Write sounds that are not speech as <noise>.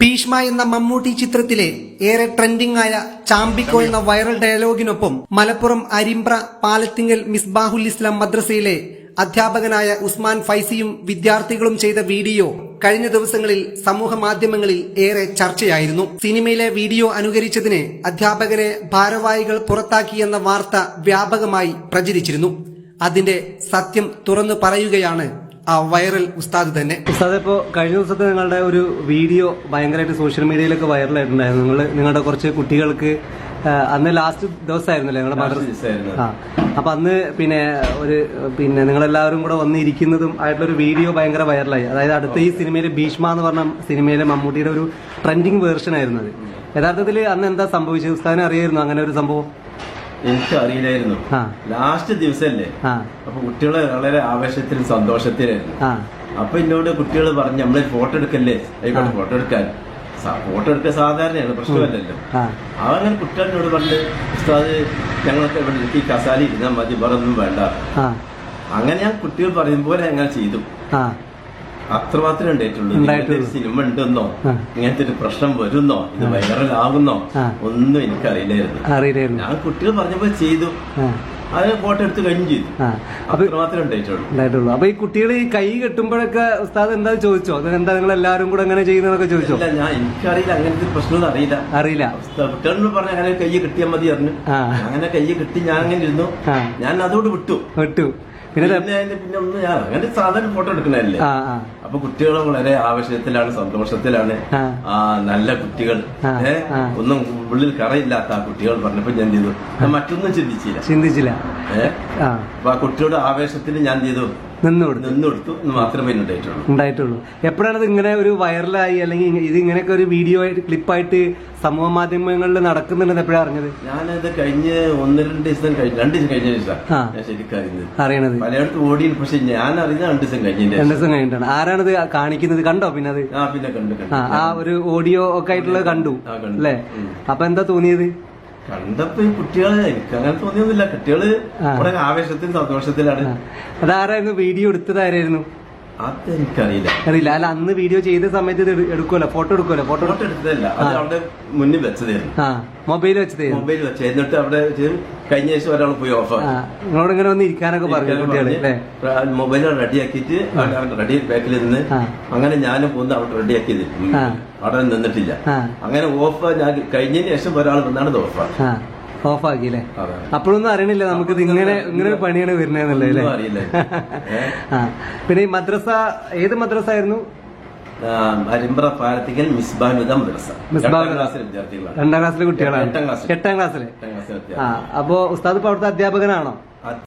ഭീഷ്മ എന്ന മമ്മൂട്ടി ചിത്രത്തിലെ ഏറെ ട്രെൻഡിംഗ് ആയ ചാമ്പിക്കോ എന്ന വൈറൽ ഡയലോഗിനൊപ്പം മലപ്പുറം അരിമ്പ്ര പാലത്തിങ്കൽ മിസ്ബാഹുൽ ഇസ്ലാം മദ്രസയിലെ അധ്യാപകനായ ഉസ്മാൻ ഫൈസിയും വിദ്യാർത്ഥികളും ചെയ്ത വീഡിയോ കഴിഞ്ഞ ദിവസങ്ങളിൽ സമൂഹ മാധ്യമങ്ങളിൽ ഏറെ ചർച്ചയായിരുന്നു. സിനിമയിലെ വീഡിയോ അനുകരിച്ചതിന് അധ്യാപകനെ ഭാരവാഹികൾ പുറത്താക്കിയെന്ന വാർത്ത വ്യാപകമായി പ്രചരിച്ചിരുന്നു. അതിന്റെ സത്യം തുറന്നു പറയുകയാണ് വൈറൽ ഉസ്താദ് തന്നെ. ഉസ്താദ് ഇപ്പോൾ കഴിഞ്ഞ ദിവസത്തെ നിങ്ങളുടെ ഒരു വീഡിയോ ഭയങ്കരമായിട്ട് സോഷ്യൽ മീഡിയയിലൊക്കെ വൈറലായിട്ടുണ്ടായിരുന്നു. നിങ്ങൾ നിങ്ങളുടെ കുറച്ച് കുട്ടികൾക്ക് അന്ന് ലാസ്റ്റ് ദിവസമായിരുന്നല്ലേ നിങ്ങളുടെ മദ്രസ? ആ അപ്പൊ അന്ന് പിന്നെ ഒരു പിന്നെ നിങ്ങളെല്ലാവരും കൂടെ വന്നിരിക്കുന്നതും ആയിട്ടുള്ള ഒരു വീഡിയോ ഭയങ്കര വൈറലായി. അതായത് അടുത്ത ഈ സിനിമയിലെ ഭീഷ്മ എന്ന് പറഞ്ഞ സിനിമയിലെ മമ്മൂട്ടിയുടെ ഒരു ട്രെൻഡിങ് വേർഷൻ ആയിരുന്നു അത്. യഥാർത്ഥത്തിൽ അന്ന് എന്താ സംഭവിച്ചത്? ഉസ്താദിനെ അറിയായിരുന്നു അങ്ങനെ ഒരു സംഭവം? എനിക്ക് അറിയില്ലായിരുന്നു ലാസ്റ്റ് ദിവസല്ലേ? അപ്പൊ കുട്ടികളെ വളരെ ആവേശത്തിലും സന്തോഷത്തിലായിരുന്നു അപ്പൊ എന്നോട് കുട്ടികൾ പറഞ്ഞു നമ്മളെ ഫോട്ടോ എടുക്കല്ലേ? ആയിക്കോട്ടെ ഫോട്ടോ എടുക്കാൻ. ഫോട്ടോ എടുക്കുക സാധാരണയാണ് പ്രശ്നമല്ലല്ലോ. അവരങ്ങനെ കുട്ടികളോട് പറഞ്ഞത് ഉസ്താദ് ഞങ്ങളൊക്കെ ഇവിടെ ഈ കസാലി ഇരുന്നാൽ മതി വേറെ ഒന്നും വേണ്ട. അങ്ങനെ ഞാൻ കുട്ടികൾ പറയുമ്പോലെ പോലെ അങ്ങനെ ചെയ്തു അത്രമാത്രമേ ഉണ്ടായിട്ടുള്ളൂ. സിനിമ ഉണ്ടെന്നോ ഇങ്ങനത്തെ ഒരു പ്രശ്നം വരുന്നോ ഇത് വൈറലാകുന്നോ. ഒന്നും എനിക്കറിയില്ലായിരുന്നു. അറിയില്ലായിരുന്നു. ഞാൻ കുട്ടികൾ പറഞ്ഞപ്പോ ചെയ്തു. അത് ഫോട്ടോ എടുത്ത് കഴിഞ്ഞു ചെയ്തു. അത്രമാത്രമേ ഉണ്ടായിട്ടുള്ളൂ. അപ്പൊ ഈ കുട്ടികൾ ഈ കൈ കെട്ടുമ്പോഴൊക്കെ ഉസ്താദ് എന്താ ചോദിച്ചോ? എന്താ നിങ്ങൾ എല്ലാവരും കൂടെ അങ്ങനെ ചെയ്യുന്നതൊക്കെ ചോദിച്ചോ? ഞാൻ എനിക്കറിയില്ല. അങ്ങനത്തെ പ്രശ്നമൊന്നും അറിയില്ല. അറിയില്ല. കുട്ടികളോട് പറഞ്ഞ അങ്ങനെ കൈ കിട്ടിയാൽ മതി പറഞ്ഞു. അങ്ങനെ കൈ കിട്ടി ഞാൻ അങ്ങനെ ഇരുന്നു. ഞാൻ അതോട് വിട്ടു. വിട്ടു. പിന്നെ പിന്നെ ഒന്ന് ഞാൻ അങ്ങനെ സാധാരണ ഫോട്ടോ എടുക്കണല്ലേ അപ്പൊ കുട്ടികൾ വളരെ ആവശ്യത്തിലാണ് സന്തോഷത്തിലാണ്. ആ. നല്ല കുട്ടികൾ. ഒന്നും ഉള്ളിൽ കറയില്ലാത്ത ആ കുട്ടികൾ പറഞ്ഞപ്പോ ഞാൻ ചെയ്തു. ഞാൻ മറ്റൊന്നും ചിന്തിച്ചില്ല. ചിന്തിച്ചില്ല. ഏഹ് ആ. അപ്പൊ ആ കുട്ടിയുടെ ആവേശത്തിൽ ഞാൻ ചെയ്തു. നിന്ന് കൊടുത്തു നിന്ന് കൊടുത്തു എന്ന് മാത്രമേ ഉണ്ടായിട്ടുള്ളൂ ഉണ്ടായിട്ടുള്ളൂ. എപ്പോഴാണ് ഇത് ഇങ്ങനെ ഒരു വൈറലായി അല്ലെങ്കിൽ ഇത് ഇങ്ങനെയൊക്കെ ഒരു വീഡിയോ ആയിട്ട് ക്ലിപ്പായിട്ട് സമൂഹ മാധ്യമങ്ങളിൽ നടക്കുന്നുണ്ടെന്ന് എപ്പോഴാണ് അറിഞ്ഞത്? ഞാനത് കഴിഞ്ഞ് ഒന്ന് രണ്ട് ദിവസം കഴിഞ്ഞ രണ്ട് ദിവസം കഴിഞ്ഞ ദിവസം. ഞാൻ ശരിക്കും അറിയണത്. പലയിടത്തും ഓടി പക്ഷെ ഞാൻ അറിഞ്ഞ രണ്ട് ദിവസം കഴിഞ്ഞ രണ്ട് ദിവസം കഴിഞ്ഞിട്ടാണ്. ആരാണിത് കാണിക്കുന്നത്? കണ്ടോ പിന്നെ അത്? ആ പിന്നെ കണ്ടു ആ ഒരു ഓഡിയോ ഒക്കെ ആയിട്ടുള്ളത് കണ്ടു. അല്ലേ. അപ്പൊ എന്താ തോന്നിയത്? കണ്ടപ്പോ ഈ കുട്ടികൾ എനിക്ക് അങ്ങനെ തോന്നിയൊന്നുമില്ല. കുട്ടികൾ വളരെ ആവേശത്തിൽ സന്തോഷത്തിലാണ്. അതാരായിരുന്നു വീഡിയോ എടുത്തത് അറിയില്ല. അല്ല അന്ന് വീഡിയോ ചെയ്ത സമയത്ത് ഇത് എടുക്കുമല്ലോ ഫോട്ടോ എടുക്കുമല്ലോ ഫോട്ടോ ഫോട്ടോ എടുത്തതല്ല. അത് അവിടെ മുന്നിൽ വെച്ചതായിരുന്നു. ആ മൊബൈൽ വെച്ചത് മൊബൈൽ വെച്ച്. എന്നിട്ട് അവിടെ ചെയ്ത് കഴിഞ്ഞ ദിവസം ഒരാൾ പോയി ഓഫ് നിങ്ങളോട് ഇങ്ങനെ വന്ന് ഇരിക്കാനൊക്കെ പറഞ്ഞു കുട്ടികൾ അല്ലേ? മൊബൈൽ റെഡിയാക്കിയിട്ട് റെഡി ബാക്കിൽ നിന്ന് അങ്ങനെ ഞാനും പോകുന്ന അവിടെ റെഡിയാക്കിയത്. അവിടെ നിന്നിട്ടില്ല. അങ്ങനെ ഓഫ് ഞാൻ കഴിഞ്ഞതിന് ശേഷം ഒരാൾ വന്നാണ് ഓഫ് ആക്കി അല്ലേ അപ്പോഴൊന്നും അറിയണില്ല നമുക്ക് ഇങ്ങനെ ഇങ്ങനെ ഒരു പണിയാണ് വരുന്നതെന്നല്ലേ അല്ലേ? <laughs> ആ. പിന്നെ ഈ മദ്രസ ഏത് മദ്രസ ആയിരുന്നു? അരിമ്പ്ര പാലത്തിക്കൽ മിസ്ബാനുദ മദ്രസ. വിദ്യാർത്ഥികളാണ്. രണ്ടാം ക്ലാസ്സിലെ കുട്ടികളാണ്. എട്ടാം ക്ലാസ്സിലെ. ആ അപ്പോ ഉസ്താദ് ഇപ്പൊ അവിടുത്തെ അധ്യാപകനാണോ?